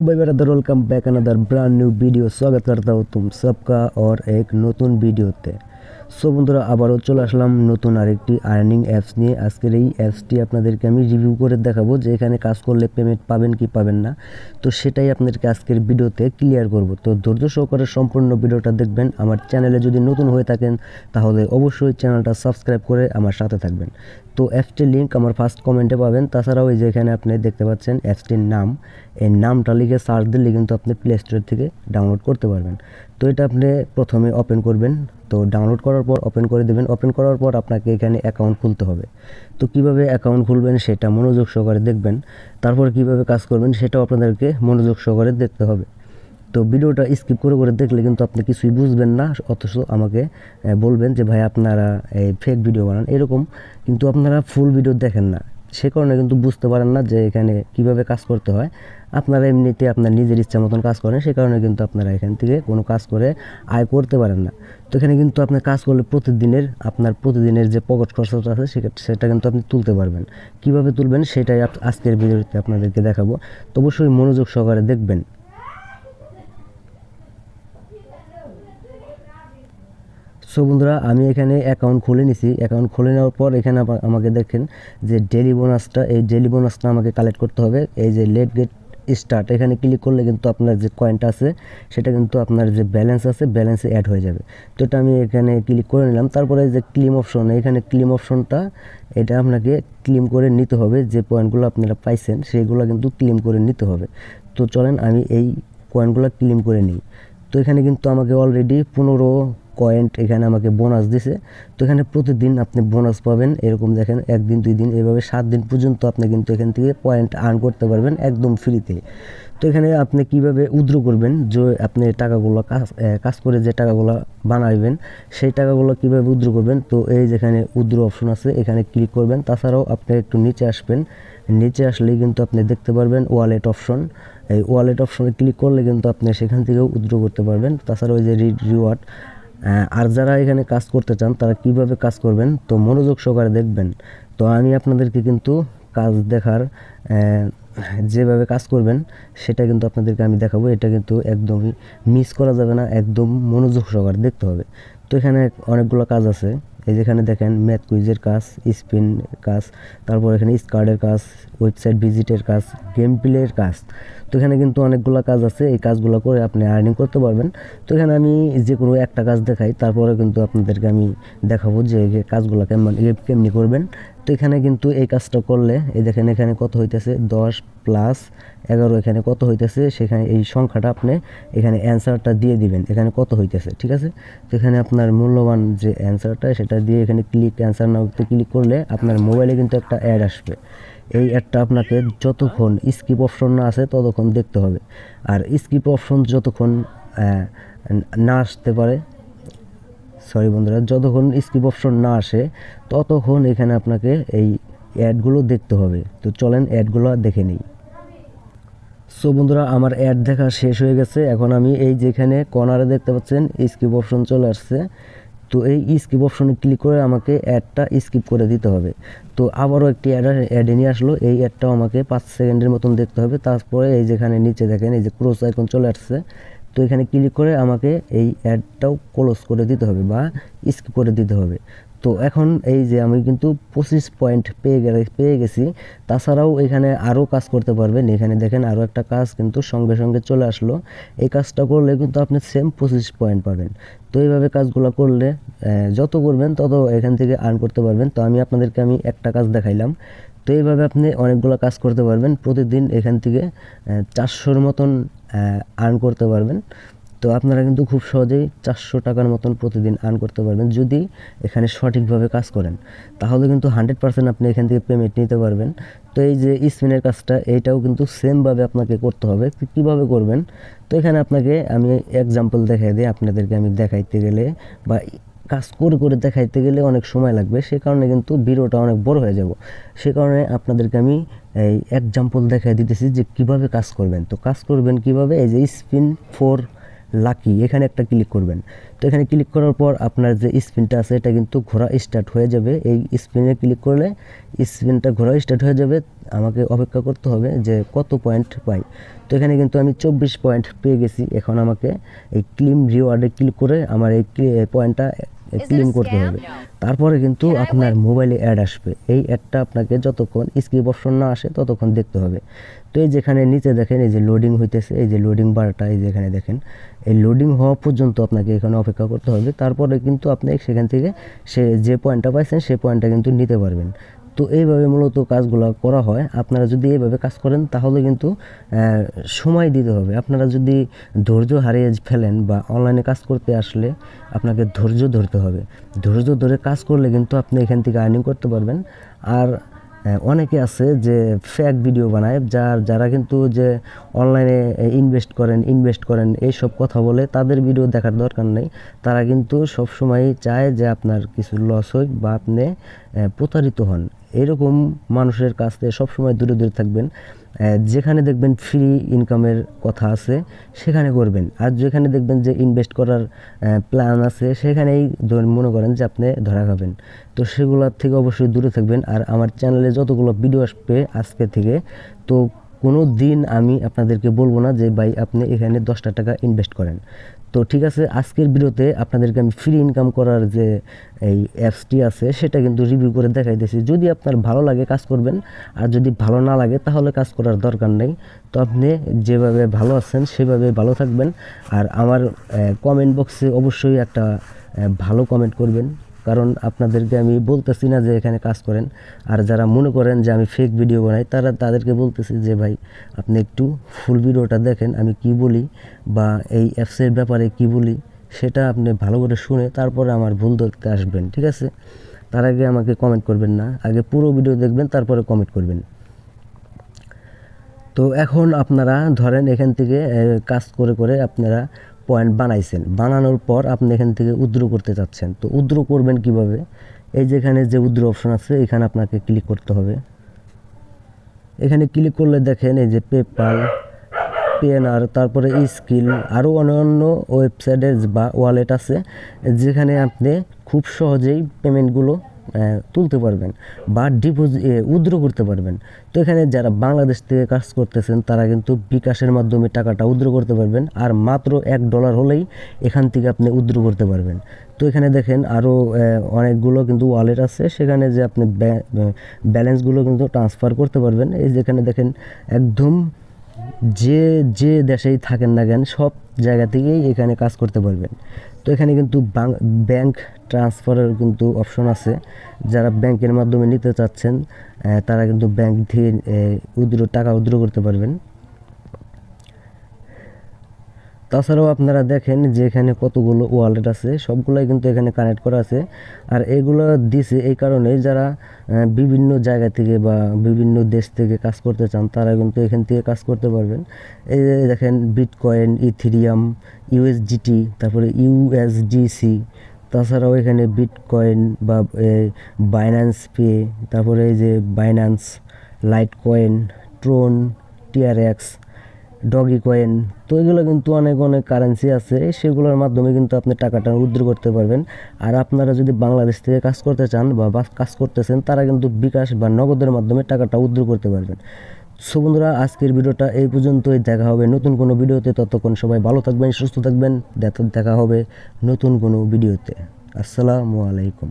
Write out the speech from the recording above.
भाई brother welcome back another brand new video स्वागत करता हूँ तुम सबका और एक নতুন ভিডিওতে সো বন্ধুরা আবারও চলে আসলাম নতুন আরেকটি আর্নিং অ্যাপস নিয়ে আজকের এই অ্যাপসটি আপনাদেরকে আমি রিভিউ করে দেখাবো যে এখানে কাজ করলে পেমেন্ট পাবেন কি পাবেন না তো সেটাই আপনাদেরকে আজকের ভিডিওতে ক্লিয়ার করব তো ধৈর্য সহকারে সম্পূর্ণ ভিডিওটা দেখবেন আমার চ্যানেলে যদি নতুন হয়ে থাকেন তাহলে অবশ্যই চ্যানেলটা সাবস্ক্রাইব করে আমার সাথে থাকবেন তো অ্যাপসটির লিঙ্ক আমার ফার্স্ট কমেন্টে পাবেন তাছাড়াও এই যে এখানে আপনি দেখতে পাচ্ছেন অ্যাপসটির নাম এই নামটা লিখে সার্চ দিলে কিন্তু আপনি প্লে স্টোর থেকে ডাউনলোড করতে পারবেন। তো এটা আপনি প্রথমে ওপেন করবেন। তো ডাউনলোড করার পর ওপেন করে দেবেন। ওপেন করার পর আপনাকে এখানে অ্যাকাউন্ট খুলতে হবে। তো কীভাবে অ্যাকাউন্ট খুলবেন সেটা মনোযোগ সহকারে দেখবেন। তারপর কীভাবে কাজ করবেন সেটাও আপনাদেরকে মনোযোগ সহকারে দেখতে হবে। তো ভিডিওটা স্কিপ করে করে দেখলে কিন্তু আপনি কিছুই বুঝবেন না, অথচ আমাকে বলবেন যে, ভাই, আপনারা এই ফেক ভিডিও বানান। এরকম। কিন্তু আপনারা ফুল ভিডিও দেখেন না। সে কারণে কিন্তু বুঝতে পারেন না যে এখানে কীভাবে কাজ করতে হয়। আপনারা এমনিতে আপনার নিজের ইচ্ছা মতন কাজ করেন, সে কারণে কিন্তু আপনারা এখান থেকে কোনো কাজ করে আয় করতে পারেন না। তো এখানে কিন্তু আপনার কাজ করলে প্রতিদিনের, আপনার প্রতিদিনের যে পকেট খরচটা আছে, সেটা- কিন্তু আপনি তুলতে পারবেন। কীভাবে তুলবেন, সেটাই আজকের ভিডিওতে আপনাদেরকে দেখাবো। তো অবশ্যই মনোযোগ সহকারে দেখবেন। সো বন্ধুরা, আমি এখানে অ্যাকাউন্ট খুলে নিছি। অ্যাকাউন্ট খুলে নেওয়ার পর এখানে আমাকে দেখেন যে ডেলি বোনাসটা এই ডেলি বোনাসটা আমাকে কালেক্ট করতে হবে। এই যে লেট গেট স্টার্ট এখানে ক্লিক করলে কিন্তু আপনার যে কয়েনটা আছে, সেটা কিন্তু আপনার যে ব্যালেন্স আছে ব্যালেন্সে অ্যাড হয়ে যাবে। তো এটা আমি এখানে ক্লিক করে নিলাম। তারপরে যে ক্লিম অপশন এখানে ক্লিম অপশনটা এটা আপনাকে ক্লিম করে নিতে হবে। যে পয়েন্টগুলো আপনারা পাইছেন সেইগুলো কিন্তু ক্লিম করে নিতে হবে। তো চলেন, আমি এই কয়েনগুলো ক্লিম করে নিই। তো এখানে কিন্তু আমাকে অলরেডি পনেরো কয়েন্ট এখানে আমাকে বোনাস দিছে। তো এখানে প্রতিদিন আপনি বোনাস পাবেন, এরকম দেখেন, একদিন, দুই দিন, এভাবে সাত দিন পর্যন্ত আপনি কিন্তু এখান থেকে পয়েন্ট আর্ন করতে পারবেন একদম ফ্রিতে তো এখানে আপনি কীভাবে উদ্র করবেন? যে আপনি টাকাগুলো কাজ করে যে টাকাগুলো বানাইবেন, সেই টাকাগুলো কীভাবে উদ্র করবেন? তো এই যেখানে উদ্র অপশন আছে, এখানে ক্লিক করবেন। তাছাড়াও আপনি একটু নিচে আসবেন। নিচে আসলেই কিন্তু আপনি দেখতে পারবেন ওয়ালেট অপশন এই ওয়ালেট অপশনে ক্লিক করলে কিন্তু আপনি সেখান থেকেও উদ্র করতে পারবেন। তাছাড়া ওই যে রিড রিওয়ার্ড আর যারা এখানে কাজ করতে চান, তারা কীভাবে কাজ করবেন, তো মনোযোগ সহকারে দেখবেন। তো আমি আপনাদেরকে কিন্তু কাজ দেখার যেভাবে কাজ করবেন, সেটা কিন্তু আপনাদেরকে আমি দেখাবো। এটা কিন্তু একদমই মিস করা যাবে না, একদম মনোযোগ সহকারে দেখতে হবে। তো এখানে অনেকগুলো কাজ আছে। এই যেখানে দেখেন ম্যাথ কুইজের কাজ, স্পিন কাজ, তারপর এখানে স্কার্ডের কাজ, ওয়েবসাইট ভিজিটের কাজ, গেম প্লের কাজ। তো এখানে কিন্তু অনেকগুলো কাজ আছে, এই কাজগুলো করে আপনি আর্নিং করতে পারবেন। তো এখানে আমি যে কোনো একটা কাজ দেখাই, তারপরে কিন্তু আপনাদেরকে আমি দেখাবো যে কাজগুলো কেমন কেমনি করবেন তো এখানে কিন্তু এই কাজটা করলে, এই দেখেন এখানে কত হইতেছে? দশ প্লাস এগারো এখানে কত হইতেছে? সেখানে এই সংখ্যাটা আপনি এখানে অ্যান্সারটা দিয়ে দিবেন। এখানে কত হইতেছে, ঠিক আছে? তো এখানে আপনার মূল্যবান যে অ্যান্সারটা সেটা দিয়ে এখানে ক্লিক অ্যান্সার নাওতে ক্লিক করলে আপনার মোবাইলে কিন্তু একটা অ্যাড আসবে। এই অ্যাডটা আপনাকে যতক্ষণ স্কিপ অপশন না আসে ততক্ষণ দেখতে হবে। আর স্কিপ অপশন যতক্ষণ না আসতে পারে সরি বন্ধুরা, যতক্ষণ স্কিপ অপশন না আসে, ততক্ষণ এখানে আপনাকে এই অ্যাডগুলো দেখতে হবে। তো চলেন অ্যাডগুলো দেখে নিই। সো বন্ধুরা, আমার অ্যাড দেখা শেষ হয়ে গেছে। এখন আমি এই যেখানে কর্নারে দেখতে পাচ্ছেন স্কিপ অপশন চলে আসছে। তো এই স্কিপ অপশনে ক্লিক করে আমাকে অ্যাডটা স্কিপ করে দিতে হবে। তো আবারও একটি অ্যাড অ্যাডে নিয়ে আসলো। এই অ্যাডটাও আমাকে পাঁচ সেকেন্ডের মতন দেখতে হবে। তারপরে এই যেখানে নিচে দেখেন, এই যে ক্রোস আইকন চলে আসছে। তো এখানে ক্লিক করে আমাকে এই অ্যাডটাও ক্লোজ করে দিতে হবে বা স্কিপ করে দিতে হবে। তো এখন এই যে আমি কিন্তু পঁচিশ পয়েন্ট পেয়ে গেলে, পেয়ে গেছি। তাছাড়াও এখানে আরও কাজ করতে পারবেন। এখানে দেখেন আরও একটা কাজ কিন্তু সঙ্গে সঙ্গে চলে আসলো। এই কাজটা করলে কিন্তু আপনি সেম পঁচিশ পয়েন্ট পাবেন। তো এইভাবে কাজগুলো করলে যত করবেন তত এখান থেকে আর্ন করতে পারবেন। তো আমি আপনাদেরকে আমি একটা কাজ দেখাইলাম। তো এইভাবে আপনি অনেকগুলো কাজ করতে পারবেন। প্রতিদিন এখান থেকে চারশোর মতন আর্ন করতে পারবেন। তো আপনারা কিন্তু খুব সহজেই চারশো টাকার মতন প্রতিদিন আর্ন করতে পারবেন যদি এখানে সঠিকভাবে কাজ করেন। তাহলে কিন্তু হান্ড্রেড পার্সেন্ট আপনি এখান থেকে পেমেন্ট নিতে পারবেন। তো এই যে স্পিনের কাজটা, এইটাও কিন্তু সেমভাবে আপনাকে করতে হবে। কীভাবে করবেন? তো এখানে আপনাকে আমি এক্সাম্পল দেখাই দিই, আপনাদেরকে আমি দেখাইতে গেলে বা কাজ করে করে দেখাইতে গেলে অনেক সময় লাগবে। সে কারণে কিন্তু ভিডিওটা অনেক বড় হয়ে যাব। সে কারণে আপনাদেরকে আমি এই এক্সাম্পল দেখাই দিতেছি যে কীভাবে কাজ করবেন। তো কাজ করবেন কীভাবে? এই যে স্পিন ফোর লাকি এখানে একটা ক্লিক করবেন। তো এখানে ক্লিক করার পর আপনার যে স্পিনটা আছে, এটা কিন্তু ঘোরা স্টার্ট হয়ে যাবে। এই স্পিনে ক্লিক করলে স্পিনটা ঘোরা স্টার্ট হয়ে যাবে। আমাকে অপেক্ষা করতে হবে যে কত পয়েন্ট পাই। তো এখানে কিন্তু আমি চব্বিশ পয়েন্ট পেয়ে গেছি। এখন আমাকে এই ক্লিম রিওয়ার্ডে ক্লিক করে আমার এই পয়েন্টটা ক্লিম করতে হবে। তারপরে কিন্তু আপনার মোবাইলে অ্যাড আসবে। এই অ্যাডটা আপনাকে যতক্ষণ স্ক্রিপ অপশন না আসে ততক্ষণ দেখতে হবে। তো এই যেখানে নিচে দেখেন এই যে লোডিং হইতেছে এই যে লোডিং বারটা এই যেখানে দেখেন এই লোডিং হওয়া পর্যন্ত আপনাকে এখানে অপেক্ষা করতে হবে। তারপরে কিন্তু আপনি সেখান থেকে সে যে পয়েন্টটা পাইছেন সেই পয়েন্টটা কিন্তু নিতে পারবেন। তো এইভাবে মূলত কাজগুলো করা হয়। আপনারা যদি এইভাবে কাজ করেন, তাহলে কিন্তু সময় দিতে হবে। আপনারা যদি ধৈর্য হারিয়ে ফেলেন বা অনলাইনে কাজ করতে আসলে আপনাকে ধৈর্য ধরতে হবে। ধৈর্য ধরে কাজ করলে কিন্তু আপনি এখান থেকে আর্নিং করতে পারবেন। আর অনেকে আছে যে ফেক ভিডিও বানায়, যার, যারা কিন্তু যে অনলাইনে ইনভেস্ট করেন ইনভেস্ট করেন, এইসব কথা বলে, তাদের ভিডিও দেখার দরকার নেই। তারা কিন্তু সবসময় চায় যে আপনার কিছু লস হোক বা আপনি প্রতারিত হন। এরকম মানুষের কাছ থেকে সবসময় দূরে দূরে থাকবেন। যেখানে দেখবেন ফ্রি ইনকামের কথা আছে, সেখানে করবেন। আর যেখানে দেখবেন যে ইনভেস্ট করার প্ল্যান আছে, সেখানেই মনে করেন যে আপনি ধরা খাবেন। তো সেগুলোর থেকে অবশ্যই দূরে থাকবেন। আর আমার চ্যানেলে যতগুলো ভিডিও আসবে আজকে থেকে, তো কোনো দিন আমি আপনাদেরকে বলব না যে, ভাই, আপনি এখানে দশটা টাকা ইনভেস্ট করেন। তো ঠিক আছে, আজকের ভিডিওতে আপনাদেরকে আমি ফ্রি ইনকাম করার যে এই অ্যাপসটি আছে, সেটা কিন্তু রিভিউ করে দেখাই দিয়েছি যদি আপনার ভালো লাগে কাজ করবেন, আর যদি ভালো না লাগে তাহলে কাজ করার দরকার নেই। তো আপনি যেভাবে ভালো আছেন, সেভাবে ভালো থাকবেন। আর আমার কমেন্ট বক্সে অবশ্যই একটা ভালো কমেন্ট করবেন। কারণ আপনাদেরকে আমি বলতেছি না যে এখানে কাজ করেন। আর যারা মনে করেন যে আমি ফেক ভিডিও বানাই, তারা তাদেরকে বলতেছি যে ভাই, আপনি একটু ফুল ভিডিওটা দেখেন, আমি কি বলি বা এই অ্যাপসের ব্যাপারে কি বলি, সেটা আপনি ভালো করে শুনে তারপরে আমার ভুল ধরতে আসবেন, ঠিক আছে? তার আগে আমাকে কমেন্ট করবেন না, আগে পুরো ভিডিও দেখবেন, তারপরে কমেন্ট করবেন। তো এখন আপনারা ধরেন এখান থেকে কাজ করে করে আপনারা পয়েন্ট বানাইছেন। বানানোর পর আপনি এখান থেকে উদ্র করতে চাচ্ছেন। তো উদ্র করবেন কীভাবে? এই যেখানে যে উদ্র অপশন আছে, এখানে আপনাকে ক্লিক করতে হবে। এখানে ক্লিক করলে দেখেন এই যে পেপাল পিএনআর তারপরে স্কিল আরও অন্যান্য ওয়েবসাইটের বা ওয়ালেট আছে, যেখানে আপনি খুব সহজেই পেমেন্টগুলো তুলতে পারবেন বা ডিপোজিট উইথড্র করতে পারবেন। তো এখানে যারা বাংলাদেশ থেকে কাজ করতেছেন, তারা কিন্তু বিকাশের মাধ্যমে টাকাটা উইথড্র করতে পারবেন। আর মাত্র এক ডলার হলেই এখান থেকে আপনি উইথড্র করতে পারবেন। তো এখানে দেখেন আরও অনেকগুলো কিন্তু ওয়ালেট আছে। সেখানে যে আপনি ব্যালেন্সগুলো কিন্তু ট্রান্সফার করতে পারবেন। এই যেখানে দেখেন একদম যে যে দেশেই থাকেন না কেন, সব জায়গা থেকেই এখানে কাজ করতে পারবেন। তো এখানে কিন্তু ব্যাংক ট্রান্সফারের কিন্তু অপশন আছে। যারা ব্যাংকের মাধ্যমে নিতে চাচ্ছেন তারা কিন্তু ব্যাংক থেকে উদ্র, টাকা উদ্র করতে পারবেন। তাছাড়াও আপনারা দেখেন যে এখানে কতগুলো ওয়ালেট আছে, সবগুলোই কিন্তু এখানে কানেক্ট করা আছে। আর এগুলো দিছে এই কারণে যারা বিভিন্ন জায়গা থেকে বা বিভিন্ন দেশ থেকে কাজ করতে চান, তারা কিন্তু এখান থেকে কাজ করতে পারবেন। এই দেখেন বিটকয়েন ইথিরিয়াম ইউএসডিটি তারপরে ইউএসডিসি তাছাড়াও এখানে বিটকয়েন বা বাইন্যান্স পে তারপরে এই যে Binance Litecoin Tron TRX doge coin তো এগুলো কিন্তু অনেক অনেক কারেন্সি আছে। সেগুলোর মাধ্যমে কিন্তু আপনি টাকাটা উদ্ধার করতে পারবেন। আর আপনারা যদি বাংলাদেশ থেকে কাজ করতে চান বা কাজ করতেছেন, তারা কিন্তু বিকাশ বা নগদের মাধ্যমে টাকাটা উদ্ধার করতে পারবেন। সো বন্ধুরা, আজকের ভিডিওটা এই পর্যন্তই। দেখা হবে নতুন কোনো ভিডিওতে। ততক্ষণ সবাই ভালো থাকবেন, সুস্থ থাকবেন। দেখা হবে নতুন কোনো ভিডিওতে। আসসালামু আলাইকুম।